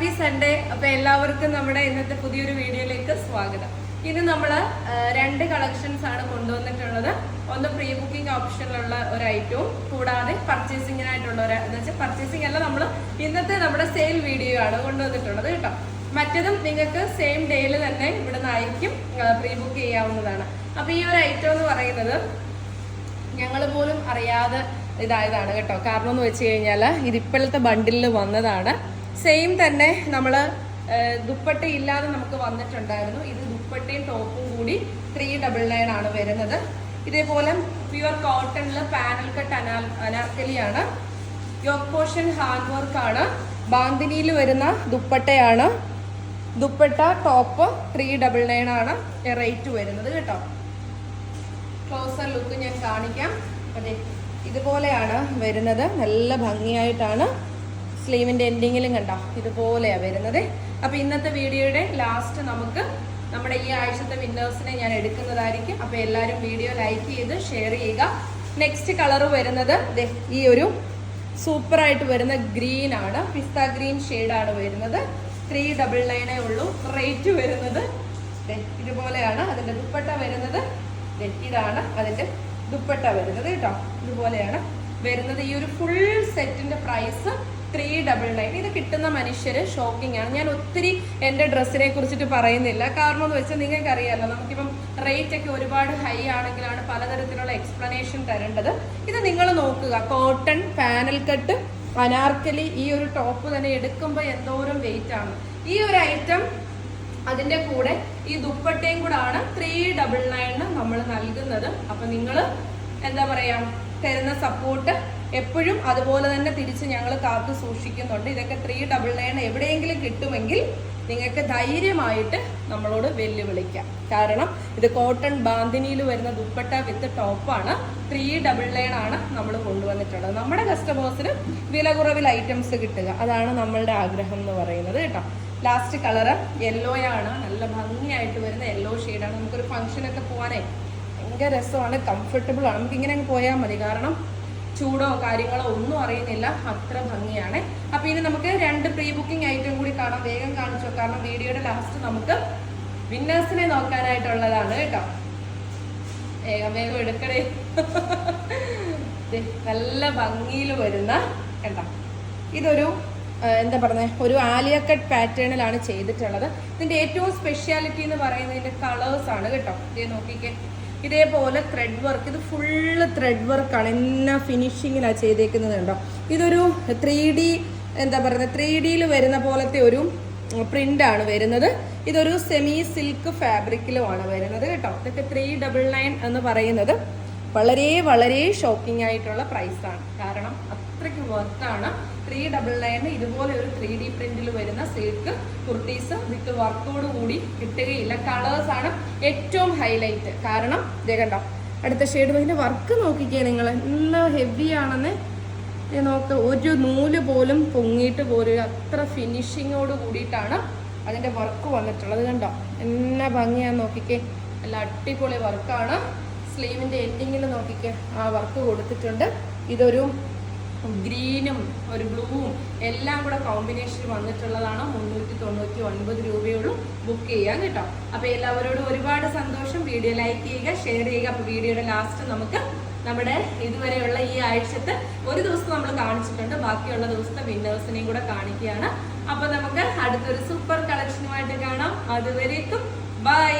Happy Sunday. അപ്പൊ എല്ലാവർക്കും നമ്മുടെ ഇന്നത്തെ പുതിയൊരു വീഡിയോയിലേക്ക് സ്വാഗതം. ഇന്ന് നമ്മൾ രണ്ട് കളക്ഷൻസ് ആണ് കൊണ്ടുവന്നിട്ടുള്ളത്. ഒന്ന് പ്രീ ബുക്കിംഗ് ഓപ്ഷനിലുള്ള ഒരു ഐറ്റവും കൂടാതെ പർച്ചേസിങ്ങിനായിട്ടുള്ള ഒരു എന്ന് വെച്ചാൽ പർച്ചേസിംഗ് അല്ല നമ്മൾ ഇന്നത്തെ നമ്മുടെ സെയിൽ വീഡിയോ ആണ് കൊണ്ടുവന്നിട്ടുള്ളത് കേട്ടോ. മറ്റതും നിങ്ങൾക്ക് സെയിം ഡേയിൽ തന്നെ ഇവിടെ നിന്നായിരിക്കും പ്രീ ബുക്ക് ചെയ്യാവുന്നതാണ്. അപ്പൊ ഈ ഒരു ഐറ്റം എന്ന് പറയുന്നത് ഞങ്ങൾ പോലും അറിയാതെ ഇതായതാണ് കേട്ടോ. കാരണം എന്ന് വെച്ച് കഴിഞ്ഞാൽ ഇത് ഇപ്പോഴത്തെ ബണ്ടിലിൽ വന്നതാണ്. സെയിം തന്നെ നമ്മൾ ദുപ്പട്ട ഇല്ലാതെ നമുക്ക് വന്നിട്ടുണ്ടായിരുന്നു. ഇത് ദുപ്പട്ടയും ടോപ്പും കൂടി ത്രീ ഡബിൾ നയൻ ആണ് വരുന്നത്. ഇതേപോലെ പ്യുവർ കോട്ടണിൽ പാനൽ കട്ട് അനാ അനാർക്കലിയാണ്. യോക്ക് പോർഷൻ ഹാൻഡ് വർക്കാണ് ബാന്തിനിയിൽ വരുന്ന ദുപ്പട്ടയാണ്. Dupatta top three double nine ആണ്. റേറ്റ് വരുന്നത് കേട്ടോ. ക്ലോസർ ലുക്ക് ഞാൻ കാണിക്കാം. അതെ ഇതുപോലെയാണ് വരുന്നത്. നല്ല ഭംഗിയായിട്ടാണ് സ്ലീവിന്റെ എൻഡിങ്ങിലും കണ്ടോ? ഇതുപോലെയാണ് വരുന്നത്. അപ്പൊ ഇന്നത്തെ വീഡിയോയുടെ ലാസ്റ്റ് നമുക്ക് നമ്മുടെ ഈ ആഴ്ചത്തെ വിന്നേഴ്സിനെ ഞാൻ എടുക്കുന്നതായിരിക്കും. അപ്പൊ എല്ലാവരും വീഡിയോ ലൈക്ക് ചെയ്ത് ഷെയർ ചെയ്യുക. നെക്സ്റ്റ് കളർ വരുന്നത് ഈ ഒരു സൂപ്പറായിട്ട് വരുന്ന ഗ്രീൻ ആണ്. പിസ്ത ഗ്രീൻ ആണ് വരുന്നത്. ത്രീ ഡബിൾ നയനേ ഉള്ളൂ. റേറ്റ് വരുന്നത് ഇതുപോലെയാണ്. അതിന്റെ ദുപ്പട്ട വരുന്നത് ഇതാണ്. അതിന്റെ ദുപ്പട്ട വരുന്നത് കേട്ടോ. ഇതുപോലെയാണ് വരുന്നത്. ഈ ഒരു ഫുൾ സെറ്റിന്റെ പ്രൈസ് ത്രീ ഡബിൾ നയൻ ഇത് കിട്ടുന്ന മനുഷ്യര് ഷോക്കിംഗ് ആണ്. ഞാൻ ഒത്തിരി എന്റെ ഡ്രസ്സിനെ കുറിച്ചിട്ട് പറയുന്നില്ല. കാരണം എന്ന് വെച്ചാൽ നിങ്ങൾക്ക് അറിയാമല്ലോ നമുക്കിപ്പം റേറ്റ് ഒക്കെ ഒരുപാട് ഹൈ ആണെങ്കിലാണ് പലതരത്തിലുള്ള എക്സ്പ്ലനേഷൻ തരേണ്ടത്. ഇത് നിങ്ങൾ നോക്കുക. കോട്ടൺ പാനൽ കട്ട് അനാർക്കലി ഈ ഒരു ടോപ്പ് തന്നെ എടുക്കുമ്പോൾ എന്തോരം വെയിറ്റ് ആണ്. ഈ ഒരു ഐറ്റം അതിന്റെ കൂടെ ഈ ദുപ്പട്ടയും കൂടാണ് ത്രീ ഡബിൾ നയന് നമ്മൾ നൽകുന്നത്. അപ്പം നിങ്ങൾ എന്താ പറയാ തരുന്ന സപ്പോർട്ട് എപ്പോഴും അതുപോലെ തന്നെ തിരിച്ച് ഞങ്ങൾ കാത്തു സൂക്ഷിക്കുന്നുണ്ട്. ഇതൊക്കെ ത്രീ ഡബിൾ നയൻ എവിടെയെങ്കിലും കിട്ടുമെങ്കിൽ നിങ്ങൾക്ക് ധൈര്യമായിട്ട് നമ്മളോട് വെല്ലുവിളിക്കാം. കാരണം ഇത് കോട്ടൺ ബാന്തിനിയിൽ വരുന്ന ദുപ്പട്ട വിത്ത് ടോപ്പാണ് ത്രീ ഡബിൾ നയൻ ആണ് നമ്മൾ കൊണ്ടുവന്നിട്ടുള്ളത്. നമ്മുടെ കസ്റ്റമേഴ്സിന് വില കുറവിൽ ഐറ്റംസ് കിട്ടുക. അതാണ് നമ്മളുടെ ആഗ്രഹം എന്ന് പറയുന്നത് കേട്ടോ. ലാസ്റ്റ് കളറ് യെല്ലോയാണ് നല്ല ഭംഗിയായിട്ട് വരുന്ന യെല്ലോ ഷെയ്ഡാണ് നമുക്കൊരു ഫംഗ്ഷനൊക്കെ പോകാനേ ഭയങ്കര രസമാണ് കംഫർട്ടബിൾ ആണ്. നമുക്ക് ഇങ്ങനെ അങ്ങ് പോയാൽ മതി. കാരണം ചൂടോ കാര്യങ്ങളോ ഒന്നും അറിയുന്നില്ല. അത്ര ഭംഗിയാണ്. അപ്പൊ ഇനി നമുക്ക് രണ്ട് പ്രീ ബുക്കിംഗ് ഐറ്റം കൂടി കാണാം. വേഗം കാണിച്ചു കാരണം വീഡിയോയുടെ ലാസ്റ്റ് നമുക്ക് വിന്നേഴ്സിനെ നോക്കാനായിട്ടുള്ളതാണ് കേട്ടോ. വേഗം വേഗം എടുക്കണേ നല്ല ഭംഗിയിൽ വരുന്ന കണ്ടോ. ഇതൊരു എന്താ പറയുന്നത് ഒരു ആലിയക്കട്ട് കട്ട് പാറ്റേണിലാണ് ചെയ്തിട്ടുള്ളത്. ഇതിന്റെ ഏറ്റവും സ്പെഷ്യാലിറ്റി എന്ന് പറയുന്നത് കളേഴ്സ് ആണ് കേട്ടോ. ഇതേ നോക്കിക്കേ. ഇതേപോലെ ത്രെഡ് വർക്ക് ഇത് ഫുള്ള് ത്രെഡ് വർക്കാണ് എന്നാ ഫിനിഷിങ്ങിലാണ് ചെയ്തേക്കുന്നത് കണ്ടോ? ഇതൊരു ത്രീ ഡി എന്താ പറയുന്നത് ത്രീ ഡിയിൽ വരുന്ന പോലത്തെ ഒരു പ്രിന്റ് ആണ് വരുന്നത്. ഇതൊരു സെമി സിൽക്ക് ഫാബ്രിക്കിലുമാണ് വരുന്നത് കേട്ടോ. ഇതൊക്കെ ത്രീ ഡബിൾ നയൻ എന്ന് പറയുന്നത് വളരെ വളരെ ഷോക്കിംഗ് ആയിട്ടുള്ള പ്രൈസാണ് കാരണം അത്രയ്ക്ക് വർക്കാണ് ത്രീ ഡബിൾ നയൻ ഇതുപോലെ ഒരു ത്രീ ഡി പ്രിന്റിൽ വരുന്ന സിൽക്ക് കുർത്തീസ് വിത്ത് വർക്കോട് കൂടി കിട്ടുകയില്ല. കളേഴ്സ് ആണ് ഏറ്റവും ഹൈലൈറ്റ് കാരണം ഇതേ കണ്ടോ അടുത്ത ഷെയ്ഡ് ഇതിന്റെ വർക്ക് നോക്കിക്കേ നിങ്ങൾ നല്ല ഹെവി ആണെന്ന് നോക്ക് ഒരു നൂൽ പോലും പൊങ്ങിയിട്ട് പോലും അത്ര ഫിനിഷിങ്ങോട് കൂടിയിട്ടാണ് അതിന്റെ വർക്ക് വന്നിട്ടുള്ളത് കണ്ടോ. എന്നാ ഭംഗിയാന്ന് നോക്കിക്കേ. നല്ല അടിപൊളി വർക്കാണ് സ്ലീവിന്റെ എൻഡിങ്ങിൽ നോക്കിക്കേ ആ വർക്ക് കൊടുത്തിട്ടുണ്ട്. ഇതൊരു ഗ്രീനും ഒരു ബ്ലൂവും എല്ലാം കൂടെ കോമ്പിനേഷൻ വന്നിട്ടുള്ളതാണ് മുന്നൂറ്റി തൊണ്ണൂറ്റി ഒൻപത് രൂപയുള്ളൂ ബുക്ക് ചെയ്യാൻ കേട്ടോ. അപ്പൊ എല്ലാവരോടും ഒരുപാട് സന്തോഷം. വീഡിയോ ലൈക്ക് ചെയ്യുക ഷെയർ ചെയ്യുക. അപ്പൊ വീഡിയോയുടെ ലാസ്റ്റ് നമുക്ക് നമ്മുടെ ഇതുവരെയുള്ള ഈ ആഴ്ചത്തെ ഒരു ദിവസം നമ്മൾ കാണിച്ചിട്ടുണ്ട്. ബാക്കിയുള്ള ദിവസത്തെ വിന്നേഴ്സിനെയും കൂടെ കാണിക്കുകയാണ്. അപ്പൊ നമുക്ക് അടുത്തൊരു സൂപ്പർ കളക്ഷനുമായിട്ട് കാണാം. അതുവരേക്കും ബൈ